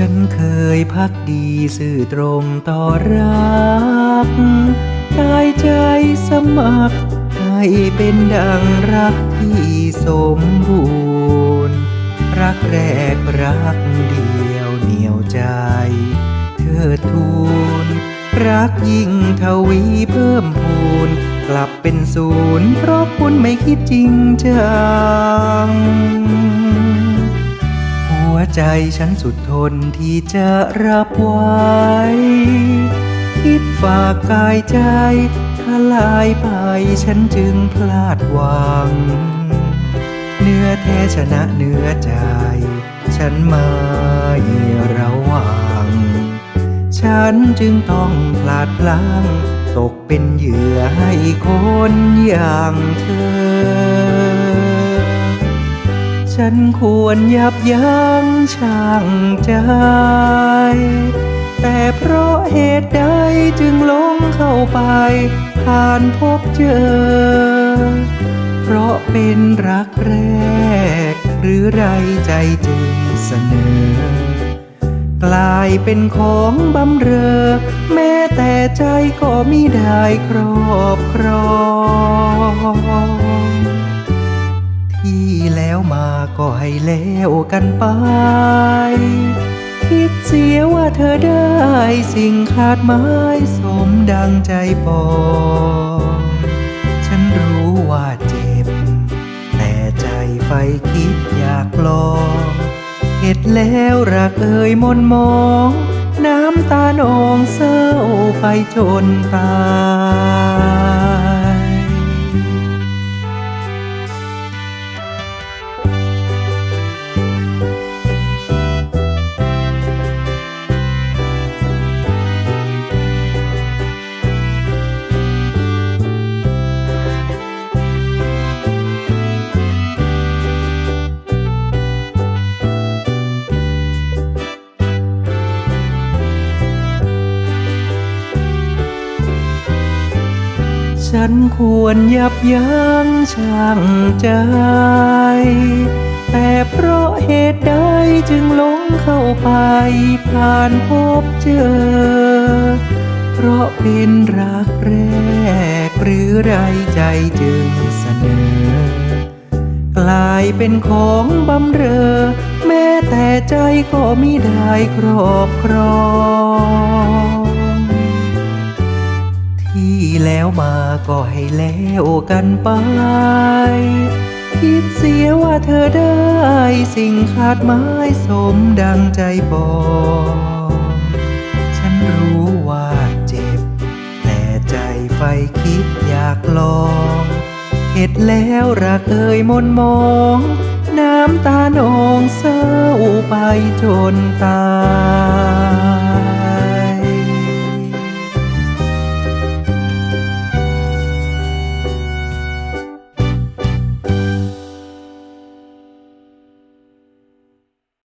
ฉันเคยพักดีสื่อตรงต่อรักกายใจสมัคร ให้เป็นดังรักที่สมบูรณ์ รักแรกรักเดียวเหนียวใจ เธอทูลรักยิ่งทวีเพิ่มพูน กลับเป็นศูนย์เพราะคุณไม่คิดจริงจัง ใจฉันสุดทนที่จะรับไว้ คิดฝากกายใจถลายไปฉันจึงพลาดหวัง เนื้อแท้ชนะเนื้อใจ ฉันไม่ระวัง ฉันจึงต้องพลาดพลั้งตกเป็นเหยื่อให้คนอย่างเธอ ฉันควรยับยั้ง ชั่งใจ แต่เพราะเหตุใดจึงหลงเข้าไป ผ่านพบเจอ เพราะเป็นรักแรก หรือไรใจจึงเสนอ กลายเป็นของบำเรอ แม้แต่ใจก็มิได้ครอบครองที่แล้วมา ก็ให้แล้วกันไป คิดเสียว่าเธอได้สิ่งขาดหมายสมดังใจปองฉันรู้ว่าเจ็บ แต่ใจไฟคิดอยากลองเข็ดแล้วรักเอ่ยมนมอง น้ำตานองเศร้าไปจนตาย ฉันควรยับยั้งชั่งใจ แต่เพราะเหตุใดจึงหลงเข้าไปผ่านพบเจอ เพราะเป็นรักแรกหรือไรใจจึงเสนอกลายเป็นของบำเรอ แม้แต่ใจก็มิได้ครอบครอง มาก็ให้แล้วกันไป คิดเสียว่าเธอได้สิ่งขาดหมายสมดังใจปองฉันรู้ว่าเจ็บ แต่ใจไฟคิดอยากลองเข็ดแล้วรักเอ่ยมนมอง น้ำตานองเศร้าไปจนตาย